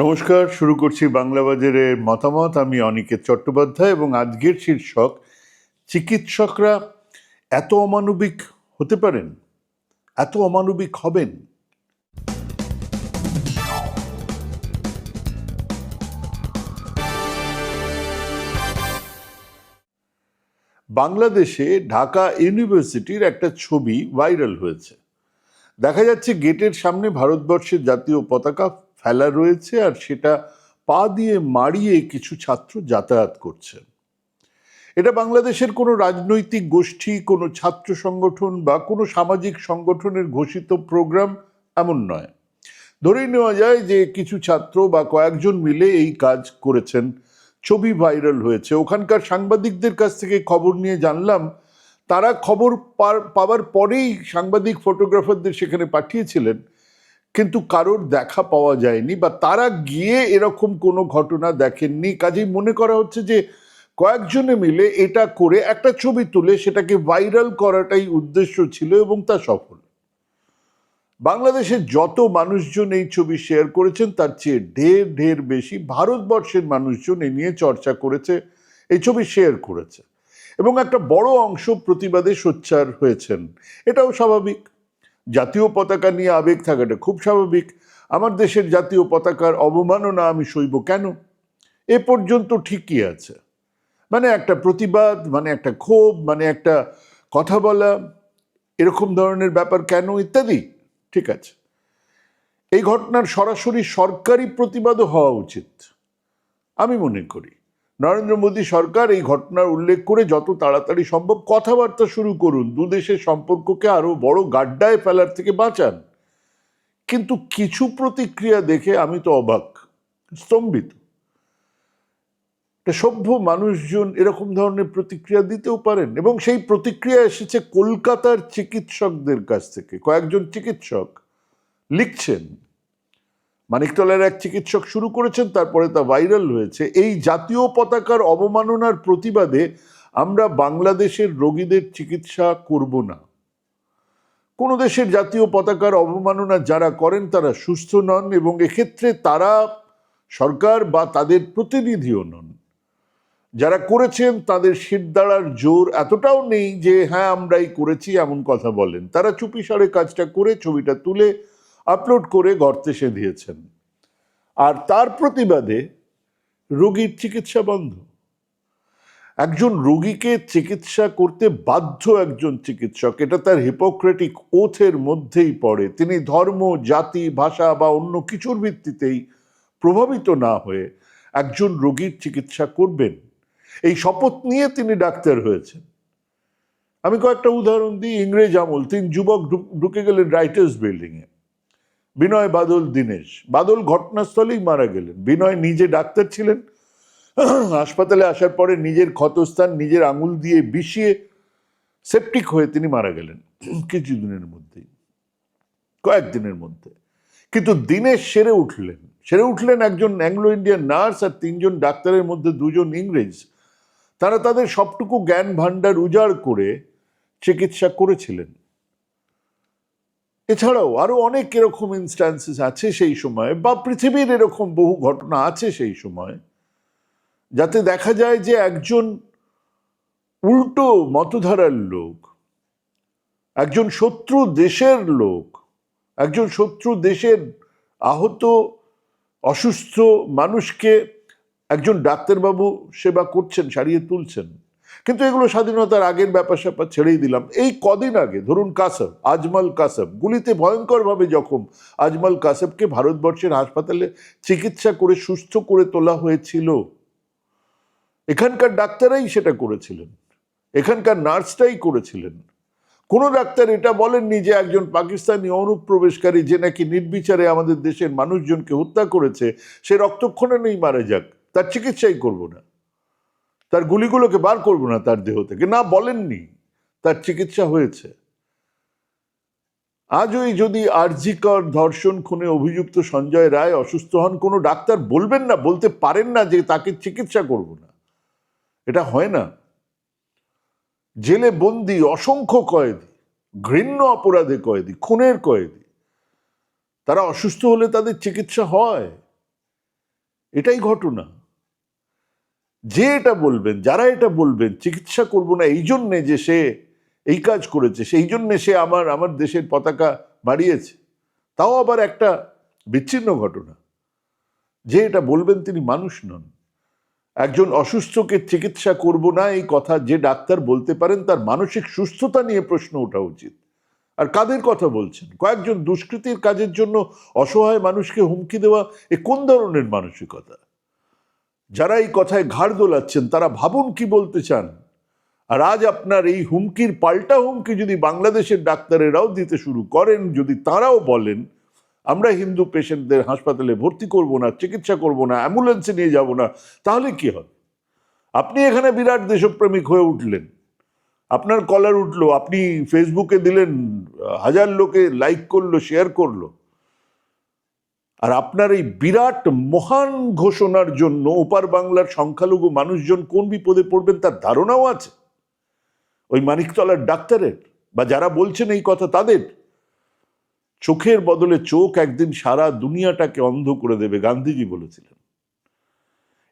নমস্কার, শুরু করছি বাংলা বাজারের মতামত। আমি অনিকেত চট্টোপাধ্যায় এবং আজকের শীর্ষক, চিকিৎসকরা এত অমানবিক হতে পারেন? এত অমানবিক হবেন? বাংলাদেশে ঢাকা ইউনিভার্সিটির একটা ছবি ভাইরাল হয়েছে। দেখা যাচ্ছে গেটের সামনে ভারতবর্ষের জাতীয় পতাকা ফেলা রয়েছে আর সেটা পা দিয়ে মারিয়ে কিছু ছাত্র যাতায়াত করছে। এটা বাংলাদেশের কোনো রাজনৈতিক গোষ্ঠী, কোনো ছাত্র সংগঠন বা কোনো সামাজিক সংগঠনের ঘোষিত প্রোগ্রাম এমন নয়। ধরেই নেওয়া যায় যে কিছু ছাত্র বা কয়েকজন মিলে এই কাজ করেছেন। ছবি ভাইরাল হয়েছে। ওখানকার সাংবাদিকদের কাছ থেকে খবর নিয়ে জানলাম, তারা খবর পাওয়ার পরেই সাংবাদিক, ফটোগ্রাফারদের সেখানে পাঠিয়েছিলেন। কিন্তু কারোর দেখা পাওয়া যায়নি বা তারা গিয়ে এরকম কোনো ঘটনা দেখেননি। কাজেই মনে করা হচ্ছে যে কয়েকজনে মিলে এটা করে একটা ছবি তুলে সেটাকে ভাইরাল করাটাই উদ্দেশ্য ছিল এবং তা সফল। বাংলাদেশের যত মানুষজন এই ছবি শেয়ার করেছেন, তার চেয়ে ঢের ঢের বেশি ভারতবর্ষের মানুষজন এ নিয়ে চর্চা করেছে এই ছবি শেয়ার করেছে এবং একটা বড় অংশ প্রতিবাদে সোচ্চার হয়েছেন। এটাও স্বাভাবিক। জাতীয় পতাকা নিয়ে আবেগ থাকাটা খুব স্বাভাবিক। আমার দেশের জাতীয় পতাকার অবমাননা আমি সইব কেন? এ পর্যন্ত ঠিকই আছে। মানে একটা প্রতিবাদ মানে একটা ক্ষোভ মানে একটা কথা বলা, এরকম ধরনের ব্যাপার কেন ইত্যাদি? ঠিক আছে। এই ঘটনার সরাসরি সরকারি প্রতিবাদও হওয়া উচিত, আমি মনে করি। নরেন্দ্র মোদী সরকার এই ঘটনার উল্লেখ করে যত তাড়াতাড়ি সম্ভব কথাবার্তা শুরু করুন। দু দেশের সম্পর্ককে আরও বড় গাড্ডায় ফেলার থেকে বাঁচান। কিন্তু কিছু প্রতিক্রিয়া দেখে আমি তো অবাক, স্তম্ভিত। সভ্য মানুষজন এরকম ধরনের প্রতিক্রিয়া দিতেও পারেন এবং সেই প্রতিক্রিয়া এসেছে কলকাতার চিকিৎসকদের কাছ থেকে। কয়েকজন চিকিৎসক লিখছেন মানিকতলার এক চিকিৎসক শুরু করেছেন, তারপরে তা ভাইরাল হয়েছে। এই জাতীয় পতাকার অবমাননার প্রতিবাদে আমরা বাংলাদেশের রোগীদের চিকিৎসা করব না। কোনো দেশের জাতীয় পতাকার অবমাননা যারা করেন, তারা সুস্থ নন এবং এক্ষেত্রে তারা সরকার বা তাদের প্রতিনিধিও নন। যারা করেছেন, তাদের শিরদাঁড়ার জোর এতটাও নেই যে হ্যাঁ আমরাই করেছি, এমন কথা বলেন। তারা চুপিসারে কাজটা করে ছবিটা তুলে আপলোড করে গর্তে সে দিয়েছেন আর তার প্রতিবাদে রোগীর চিকিৎসা বন্ধ। একজন রোগীকে চিকিৎসা করতে বাধ্য একজন চিকিৎসক, এটা তার হিপোক্রেটিক ওথের মধ্যেই পড়ে। তিনি ধর্ম, জাতি, ভাষা বা অন্য কিছুর ভিত্তিতেই প্রভাবিত না হয়ে একজন রোগীর চিকিৎসা করবেন। এই শপথ নিয়ে তিনি ডাক্তার হয়েছেন। আমি কয়েকটা উদাহরণ দিই। ইংরেজ আমল, তিন যুবক ঢুকে গেলেন রাইটার্স বিল্ডিংয়ে। বিনয় বাদল দীনেশ। বাদল ঘটনাস্থলেই মারা গেলেন। বিনয় নিজে ডাক্তার ছিলেন। হাসপাতালে আসার পরে নিজের ক্ষতস্থান, নিজের আঙুল দিয়ে বিষিয়ে সেপটিক হয়ে তিনি মারা গেলেন। কিছুদিনের মধ্যেই। কয়েকদিনের মধ্যে। কিন্তু দিনেশ সেরে উঠলেন। সেরে উঠলেন একজন অ্যাংলো ইন্ডিয়ান নার্স আর তিনজন ডাক্তারের মধ্যে দুজন ইংরেজ। তারা তাদের সবটুকু জ্ঞান ভাণ্ডার উজাড় করে চিকিৎসা করেছিলেন। এছাড়াও আরও অনেক এরকম ইনস্ট্যান্সেস আছে সেই সময়, বা পৃথিবীর এরকম বহু ঘটনা আছে সেই সময়, যাতে দেখা যায় যে একজন উল্টো মতধারার লোক, একজন শত্রু দেশের লোক, একজন শত্রু দেশের আহত, অসুস্থ মানুষকে একজন ডাক্তারবাবু সেবা করছেন, সারিয়ে তুলছেন। কিন্তু এগুলো স্বাধীনতার আগের ব্যাপার স্যাপার ছেড়েই দিলাম। এই কদিন আগে, ধরুন কাসব আজমল কাসব গুলিতে ভয়ঙ্করভাবে জখম। আজমল কাসবকে ভারতবর্ষের হাসপাতালে চিকিৎসা করে, সুস্থ করে তোলা হয়েছিল। এখানকার ডাক্তারাই সেটা করেছিলেন। এখানকার নার্সটাই করেছিলেন। কোন ডাক্তার এটা বলেননি যে একজন পাকিস্তানি অনুপ্রবেশকারী যে নাকি নির্বিচারে আমাদের দেশের মানুষজনকে হত্যা করেছে, সে রক্তক্ষণে নেই মারা যাক, তার চিকিৎসাই করব না। তার গুলিগুলোকে বার করব না তার দেহ থেকে না বলেননি, তার চিকিৎসা হয়েছে। আজই যদি আরজিকর ধর্ষণ খুনে অভিযুক্ত সঞ্জয় রায় অসুস্থ হন, কোনো ডাক্তার বলবেন না, বলতে পারেন না যে তাকে চিকিৎসা করব না। এটা হয় না। জেলে বন্দি অসংখ্য কয়েদি, ঘৃণ্য অপরাধে কয়েদি, খুনের কয়েদি, তারা অসুস্থ হলে তাদের চিকিৎসা হয়। এটাই ঘটনা। যে এটা বলবেন, যারা এটা বলবেন, চিকিৎসা করব না, এই জন্যে যে সে এই কাজ করেছে, সেই জন্যে সে আমার আমার দেশের পতাকা বাড়িয়েছে, তাও আবার একটা বিচ্ছিন্ন ঘটনা। যে এটা বলবেন তিনি মানুষ নন। একজন অসুস্থকে চিকিৎসা করব না, এই কথা যে ডাক্তার বলতে পারেন, তার মানসিক সুস্থতা নিয়ে প্রশ্ন ওঠা উচিত। আর কাদের কথা বলছেন? কয়েকজন দুষ্কৃতির কাজের জন্য অসহায় মানুষকে হুমকি দেওয়া, এ কোন ধরনের মানসিকতা? যারা এই কথায় ঘাড় দোলাচ্ছেন, তারা ভাবুন কি বলতে চান। আর আজ আপনার এই হুমকির পাল্টা হুমকি যদি বাংলাদেশের ডাক্তারেরাও দিতে শুরু করেন, যদি তারাও বলেন, আমরা হিন্দু পেশেন্টদের হাসপাতালে ভর্তি করব না, চিকিৎসা করব না, অ্যাম্বুলেন্সে নিয়ে যাব না, তাহলে কি হবে? আপনি এখানে বিরাট দেশপ্রেমিক হয়ে উঠলেন। আপনার কলার উঠল, আপনি ফেসবুকে দিলেন, হাজার লোকে লাইক করল শেয়ার করল। আর আপনার এই বিরাট মহান ঘোষণার জন্য ওপার বাংলার সংখ্যালঘু মানুষজন কোন বিপদে পড়বেন তার ধারণাও আছে। ওই মানিকতলার ডাক্তারের বা যারা বলছেন এই কথা তাদের। চোখের বদলে চোখ একদিন সারা দুনিয়াটাকে অন্ধ করে দেবে, গান্ধীজি বলেছিলেন।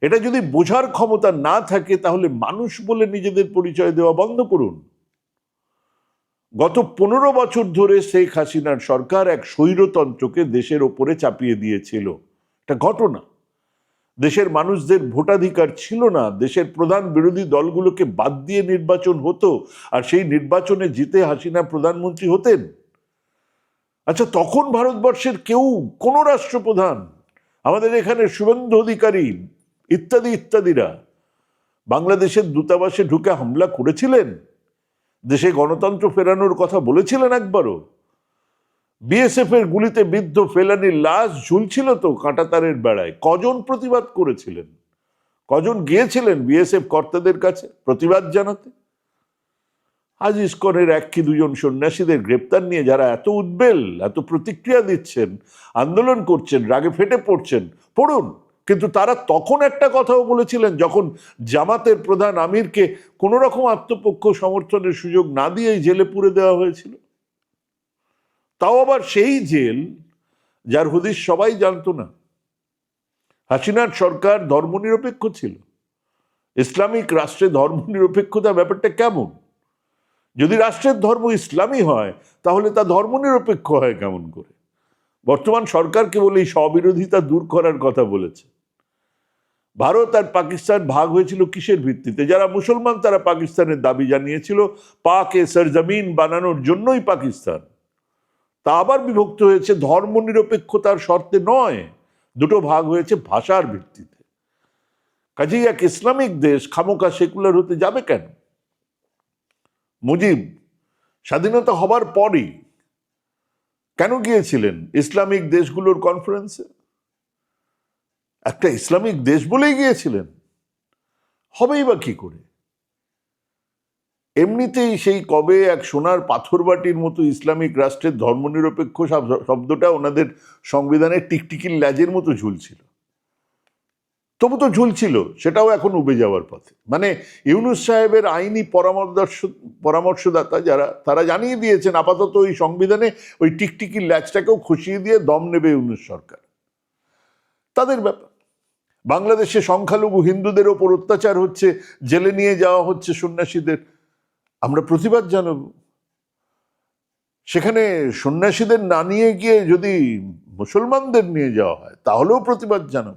এটা যদি বোঝার ক্ষমতা না থাকে তাহলে মানুষ বলে নিজেদের পরিচয় দেওয়া বন্ধ করুন। গত পনেরো বছর ধরে শেখ হাসিনার সরকার এক স্বৈরতন্ত্রকে দেশের ওপরে চাপিয়ে দিয়েছিল। এটা ঘটনা। দেশের মানুষদের ভোটাধিকার ছিল না। দেশের প্রধান বিরোধী দলগুলোকে বাদ দিয়ে নির্বাচন হতো। আর সেই নির্বাচনে জিতে হাসিনা প্রধানমন্ত্রী হতেন। আচ্ছা তখন ভারতবর্ষের কেউ, কোনো রাষ্ট্রপ্রধান? আমাদের এখানে শুভেন্দু অধিকারী, ইত্যাদি, ইত্যাদিরা। বাংলাদেশের দূতাবাসে ঢুকে হামলা করেছিলেন? দেশে গণতন্ত্র ফেরানোর কথা বলেছিলেন একবারও। বিএসএফ এর গুলিতে বিদ্ধ ফেলানির লাশ ঝুলছিল তো কাঁটাতারের বেড়ায়। কজন প্রতিবাদ করেছিলেন? কজন গিয়েছিলেন বিএসএফ কর্তাদের কাছে প্রতিবাদ জানাতে? আজ ইস্কনের এক কি দুজন সন্ন্যাসীদের গ্রেপ্তার নিয়ে যারা এত উদ্বেল, এত প্রতিক্রিয়া দিচ্ছেন, আন্দোলন করছেন, রাগে ফেটে পড়ছেন, পড়ুন। কিন্তু তারা তখন একটা কথাও বলেছিলেন, যখন জামাতের প্রধান আমিরকে কোনো রকম আত্মপক্ষ সমর্থনের সুযোগ না দিয়েই জেলে পুরে দেওয়া হয়েছিল। তাও আবার সেই জেল যার হদিস সবাই জানতো না। হাসিনার সরকার ধর্মনিরপেক্ষ ছিল। ইসলামিক রাষ্ট্রে ধর্মনিরপেক্ষতা ব্যাপারটা কেমন? যদি রাষ্ট্রের ধর্ম ইসলামী হয়, তাহলে তা ধর্মনিরপেক্ষ হয় কেমন করে? বর্তমান সরকার কেবল এই স্ববিরোধিতা দূর করার কথা বলেছে। ভারত আর পাকিস্তান ভাগ হয়েছিল কিসের ভিত্তিতে? যারা মুসলমান, তারা পাকিস্তানের দাবি জানিয়েছিল, পাকে সরজমিন বানানোর জন্যই পাকিস্তান। তা আবার বিভক্ত হয়েছে ধর্মনিরপেক্ষতার শর্তে নয়, দুটো ভাগ হয়েছে ভাষার ভিত্তিতে। কাজেই এক ইসলামিক দেশ খামোকা সেকুলার হতে যাবে কেন? মুজিব, স্বাধীনতা হবার পরই কেন গিয়েছিলেন ইসলামিক দেশগুলোর কনফারেন্সে একটা ইসলামিক দেশ বলেই গিয়েছিলেন। হবেই বা কি করে? এমনিতেই সেই কবে এক সোনার পাথর বাটির মতো ইসলামিক রাষ্ট্রের ধর্মনিরপেক্ষ শব্দ- শব্দটা ওনাদের সংবিধানের টিকটিকির ল্যাজের মতো ঝুলছিল। তবু তো ঝুলছিল, সেটাও এখন উবে যাওয়ার পথে। মানে ইউনুস সাহেবের আইনি পরামর্শ, পরামর্শদাতা যারা, তারা জানিয়ে দিয়েছেন আপাতত ওই সংবিধানে ওই টিকটিকির ল্যাজটাকেও খুশিয়ে দিয়ে দম নেবে ইউনুস সরকার। তাদের ব্যাপার। বাংলাদেশে সংখ্যালঘু হিন্দুদের ওপর অত্যাচার হচ্ছে, জেলে নিয়ে যাওয়া হচ্ছে সন্ন্যাসীদের। আমরা প্রতিবাদ জানাব। সেখানে সন্ন্যাসীদের না নিয়ে গিয়ে যদি মুসলমানদের নিয়ে যাওয়া হয়, তাহলেও প্রতিবাদ জানাব।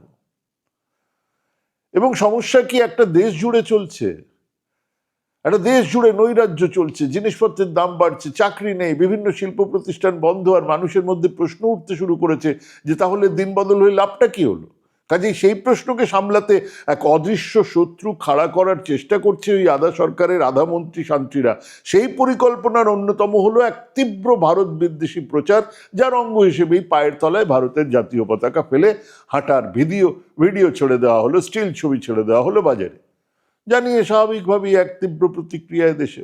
এবং সমস্যা কি, একটা দেশ জুড়ে চলছে। একটা দেশ জুড়ে নৈরাজ্য চলছে, জিনিসপত্রের দাম বাড়ছে, চাকরি নেই, বিভিন্ন শিল্প প্রতিষ্ঠান বন্ধ, আর মানুষের মধ্যে প্রশ্ন উঠতে শুরু করেছে যে তাহলে দিন বদল হয়ে লাভটা কি হলো? কাজেই সেই প্রশ্নকে সামলাতে এক অদৃশ্য শত্রু খাড়া করার চেষ্টা করছে ওই আধা সরকারের, আধা মন্ত্রী শান্তিরা। সেই পরিকল্পনার অন্যতম হলো এক তীব্র ভারত বিদ্বেষী প্রচার, যার অঙ্গ হিসেবেই পায়ের তলায় ভারতের জাতীয় পতাকা ফেলে হাঁটার ভিডিও ভিডিও ছেড়ে দেওয়া হলো, স্টিল ছবি ছেড়ে দেওয়া হলো বাজারে। জানিয়ে স্বাভাবিকভাবেই এক তীব্র প্রতিক্রিয়ায় দেশে।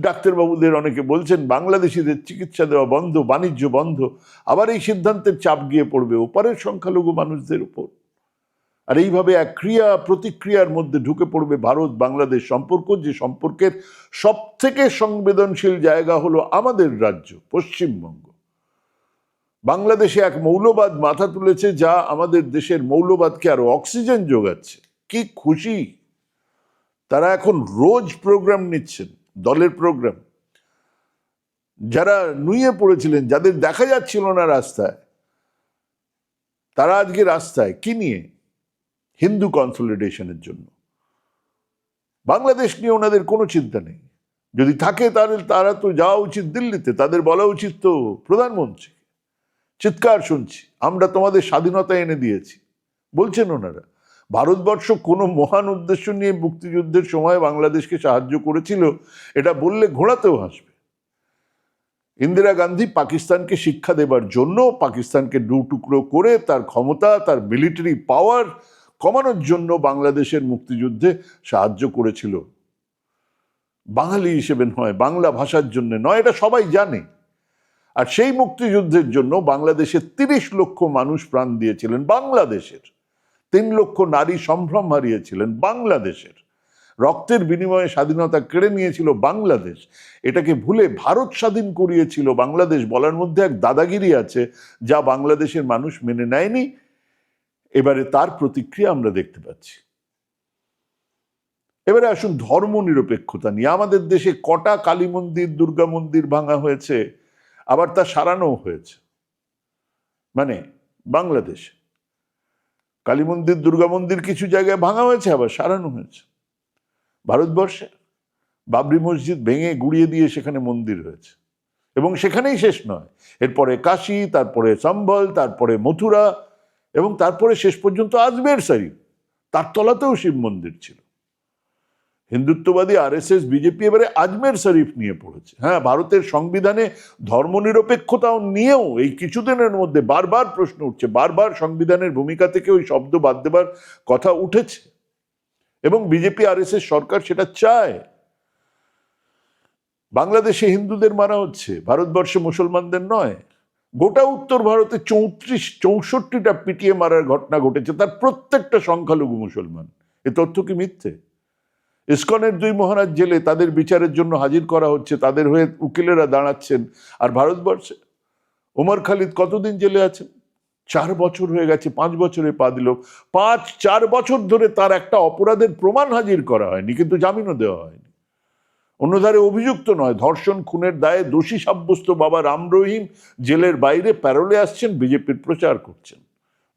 ডাক্তারবাবুদের অনেকে বলছেন, বাংলাদেশিদের চিকিৎসা দেওয়া বন্ধ, বাণিজ্য বন্ধ, আবার এই সিদ্ধান্তের চাপ গিয়ে পড়বে ওপারের সংখ্যালঘু মানুষদের উপর। আর এইভাবে এক ক্রিয়া, প্রতিক্রিয়ার মধ্যে ঢুকে পড়বে ভারত, বাংলাদেশ সম্পর্ক, যে সম্পর্কের সব থেকে সংবেদনশীল জায়গা হলো আমাদের রাজ্য, পশ্চিমবঙ্গ। বাংলাদেশে এক মৌলবাদ মাথা তুলেছে যা আমাদের দেশের মৌলবাদকে আরও অক্সিজেন যোগাচ্ছে। কি খুশি! তারা এখন রোজ প্রোগ্রাম নিচ্ছেন। দলের প্রোগ্রাম যারা নুয়ে পড়েছিলেন, যাদের দেখা যাচ্ছিল না রাস্তায়, তারা আজকে রাস্তায় কি নিয়ে? হিন্দু কনসলিডেশনের জন্য। বাংলাদেশ নিয়ে ওনাদের কোনো চিন্তা নেই। যদি থাকে তাহলে তারা তো যাওয়া উচিত দিল্লিতে, তাদের বলা উচিত তো প্রধানমন্ত্রী চিৎকার শুনছি, আমরা তোমাদের স্বাধীনতা এনে দিয়েছি। বলছেন ওনারা। ভারতবর্ষ কোনো মহান উদ্দেশ্য নিয়ে মুক্তিযুদ্ধের সময় বাংলাদেশকে সাহায্য করেছিল, এটা বললে ঘোড়াতেও হাসবে। ইন্দিরা গান্ধী পাকিস্তানকে শিক্ষা দেবার জন্য পাকিস্তানকে দু টুকরো করে তার ক্ষমতা, তার মিলিটারি পাওয়ার কমানোর জন্য বাংলাদেশের মুক্তিযুদ্ধে সাহায্য করেছিল। বাঙালি হিসেবে নয়, বাংলা ভাষার জন্য নয়, এটা সবাই জানে। আর সেই মুক্তিযুদ্ধের জন্য বাংলাদেশের তিরিশ লক্ষ মানুষ প্রাণ দিয়েছিলেন বাংলাদেশের। তিন লক্ষ নারী সম্ভ্রম হারিয়েছিলেন বাংলাদেশের। রক্তের বিনিময়ে স্বাধীনতা কেড়ে নিয়েছিল বাংলাদেশ। এটাকে ভুলে ভারত স্বাধীন করিয়েছিল বাংলাদেশ বলার মধ্যে এক দাদাগিরি আছে যা বাংলাদেশের মানুষ মেনে নেয়নি। এবারে তার প্রতিক্রিয়া আমরা দেখতে পাচ্ছি। এবারে আসুন ধর্ম নিরপেক্ষতা নিয়ে। আমাদের দেশে কটা কালী মন্দির, দুর্গা মন্দির ভাঙা হয়েছে? আবার তা সারানো হয়েছে। মানে বাংলাদেশ কালী মন্দির, দুর্গা মন্দির কিছু জায়গায় ভাঙা হয়েছে, আবার সারানো হয়েছে। ভারতবর্ষে বাবরি মসজিদ ভেঙে গুড়িয়ে দিয়ে সেখানে মন্দির হয়েছে। এবং সেখানেই শেষ নয়। এরপরে কাশি, তারপরে সম্বল, তারপরে মথুরা, এবং তারপরে শেষ পর্যন্ত আজমের শরীফ তার তলাতেও শিব মন্দির ছিল। হিন্দুত্ববাদী আরএসএস, বিজেপি এবারে আজমের শরীফ নিয়ে পড়েছে। হ্যাঁ ভারতের সংবিধানে ধর্মনিরপেক্ষতাও নিয়েও এই কিছুদিনের মধ্যে বারবার প্রশ্ন উঠছে, বারবার সংবিধানের ভূমিকা থেকে ওই শব্দ বাদ দেবার কথা উঠেছে। এবং বিজেপি আর আরএসএস সরকার সেটা চায়। বাংলাদেশে হিন্দুদের মারা হচ্ছে, ভারতবর্ষে মুসলমানদের নয়। গোটা উত্তর ভারতে চৌত্রিশ, চৌষট্টিটা পিটিয়ে মারার ঘটনা ঘটেছে, তার প্রত্যেকটা সংখ্যালঘু মুসলমান। এ তথ্য কি মিথ্যে? ইসকনের দুই মহারাজ জেলে তাদের বিচারের জন্য হাজির করা হচ্ছে, তাদের হয়ে উকিলেরা দাঁড়াচ্ছেন। আর ভারতবর্ষে ওমর খালিদ কতদিন জেলে আছেন? চার বছর হয়ে গেছে, পাঁচ বছরে পা দিল। পাঁচ, চার বছর ধরে তার একটা অপরাধের প্রমাণ হাজির করা হয়নি, কিন্তু জামিনও দেওয়া হয়নি। অন্যধারে অভিযুক্ত নয়, ধর্ষণ খুনের দায়ে দোষী সাব্যস্ত বাবা রাম রহিম জেলের বাইরে প্যারোলে আসছেন, বিজেপির প্রচার করছেন।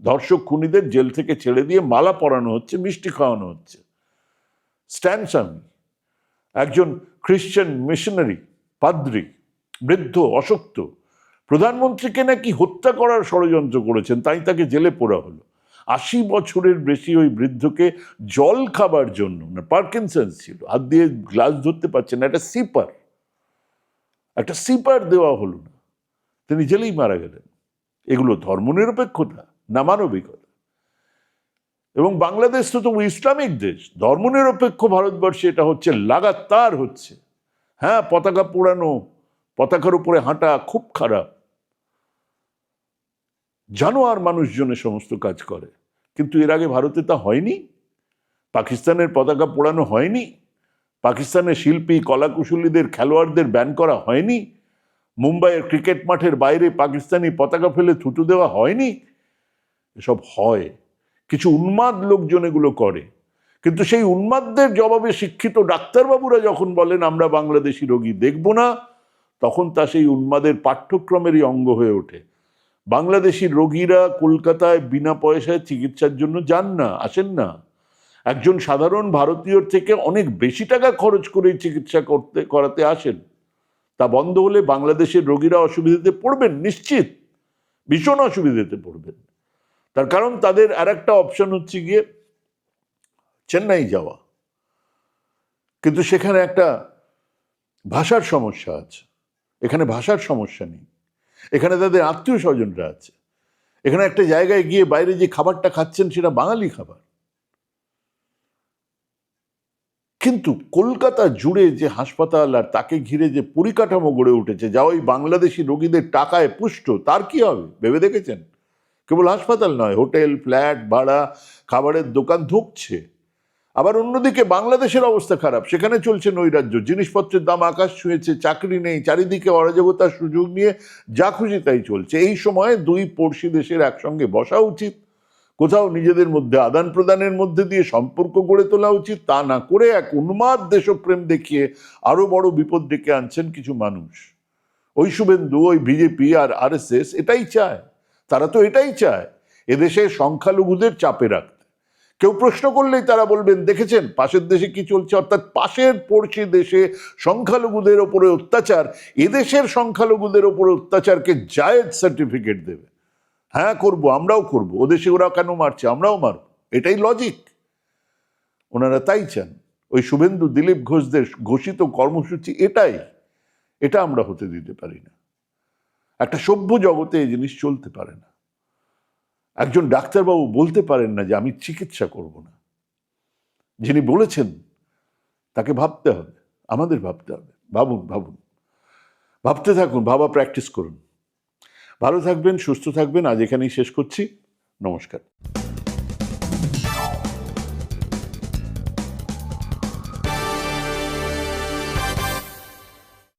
ধর্ষক খুনিদের জেল থেকে ছেড়ে দিয়ে মালা পরানো হচ্ছে, মিষ্টি খাওয়ানো হচ্ছে। স্ট্যানসামি একজন খ্রিশ্চান মিশনারি, পাদ্রী, বৃদ্ধ, অশক্ত, প্রধানমন্ত্রীকে নাকি হত্যা করার ষড়যন্ত্র করেছেন, তাই তাকে জেলে পোড়া হলো। আশি বছরের বেশি ওই বৃদ্ধকে জল খাবার জন্য না পার্কিনসন্স ছিল, হাত দিয়ে গ্লাস ধরতে পারছেন না, একটা সিপার একটা সিপার দেওয়া হলো না। তিনি জেলেই মারা গেলেন। এগুলো ধর্মনিরপেক্ষতা না মানবিকতা এবং বাংলাদেশ তো তো ইসলামিক দেশ। ধর্মনিরপেক্ষ ভারতবর্ষে এটা হচ্ছে, লাগাতার হচ্ছে। হ্যাঁ পতাকা পোড়ানো, পতাকার উপরে হাঁটা খুব খারাপ। জানোয়ার মানুষজনে সমস্ত কাজ করে। কিন্তু এর আগে ভারতে তা হয়নি। পাকিস্তানের পতাকা পোড়ানো হয়নি। পাকিস্তানের শিল্পী, কলাকুশলীদের, খেলোয়াড়দের ব্যান করা হয়নি। মুম্বাইয়ের ক্রিকেট মাঠের বাইরে পাকিস্তানি পতাকা ফেলে থুতু দেওয়া হয়নি। এসব হয়। কিছু উন্মাদ লোকজন এগুলো করে। কিন্তু সেই উন্মাদদের জবাবে শিক্ষিত ডাক্তারবাবুরা যখন বলেন, আমরা বাংলাদেশি রোগী, দেখব না, তখন তা সেই উন্মাদের পাঠ্যক্রমেরই অঙ্গ হয়ে ওঠে। বাংলাদেশি রোগীরা কলকাতায় বিনা পয়সায় চিকিৎসার জন্য যান না, আসেন না। একজন সাধারণ ভারতীয়র থেকে অনেক বেশি টাকা খরচ করে চিকিৎসা করতে, করাতে আসেন। তা বন্ধ হলে বাংলাদেশের রোগীরা অসুবিধাতে পড়বেন? নিশ্চিত। ভীষণ অসুবিধাতে পড়বেন। তার কারণ তাদের আর একটা অপশন হচ্ছে গিয়ে চেন্নাই যাওয়া। কিন্তু সেখানে একটা ভাষার সমস্যা আছে। এখানে ভাষার সমস্যা নেই। এখানে তাদের আত্মীয় স্বজনরা আছে। এখানে একটা জায়গায় গিয়ে বাইরে যে খাবারটা খাচ্ছেন সেটা বাঙালি খাবার। কিন্তু কলকাতা জুড়ে যে হাসপাতাল আর তাকে ঘিরে যে পরিকাঠামো গড়ে উঠেছে, যা ওই বাংলাদেশি রোগীদের টাকায় পুষ্ট, তার কি হবে? ভেবে দেখেছেন? কেবল হাসপাতাল নয়, হোটেল, ফ্ল্যাট, ভাড়া, খাবারের দোকান ধুকছে। আবার অন্যদিকে বাংলাদেশের অবস্থা খারাপ। সেখানে চলছে নৈরাজ্য। জিনিসপত্রের দাম আকাশ ছুঁয়েছে, চাকরি নেই, চারিদিকে অরাজকতার সুযোগ নিয়ে যা খুশি তাই চলছে। এই সময়ে দুই পড়শি দেশের একসঙ্গে বসা উচিত। কোথাও নিজেদের মধ্যে আদান প্রদানের মধ্যে দিয়ে সম্পর্ক গড়ে তোলা উচিত, তা না করে এক উন্মাদ দেশপ্রেম দেখিয়ে আরও বড় বিপদ ডেকে আনছেন কিছু মানুষ। ওই শুভেন্দু ওই বিজেপি আর আরএসএস এটাই চায়। তারা তো এটাই চায়, এদেশে সংখ্যালঘুদের চাপে রাখতে। কেউ প্রশ্ন করলেই তারা বলবেন, দেখেছেন, পাশের দেশে কি চলছে? অর্থাৎ পাশের পড়শি দেশে সংখ্যালঘুদের ওপরে অত্যাচার, এদেশের সংখ্যালঘুদের ওপরে অত্যাচারকে জায়েদ সার্টিফিকেট দেবে। হ্যাঁ করব, আমরাও করব ওদেশে ওরা কেন মারছে? আমরাও মারব, এটাই লজিক ওনারা তাই চান। ওই শুভেন্দু দিলীপ ঘোষদের ঘোষিত কর্মসূচি এটাই, এটা আমরা হতে দিতে পারি না। একটা সভ্য জগতে এই জিনিস চলতে পারে না। একজন ডাক্তারবাবু বলতে পারেন না যে, আমি চিকিৎসা করব না। যিনি বলেছেন, তাকে ভাবতে হবে, আমাদের ভাবতে হবে। ভাবুন ভাবুন। ভাবতে থাকুন, ভাবা প্র্যাকটিস করুন। ভালো থাকবেন, সুস্থ থাকবেন। আজ এখানেই শেষ করছি। নমস্কার।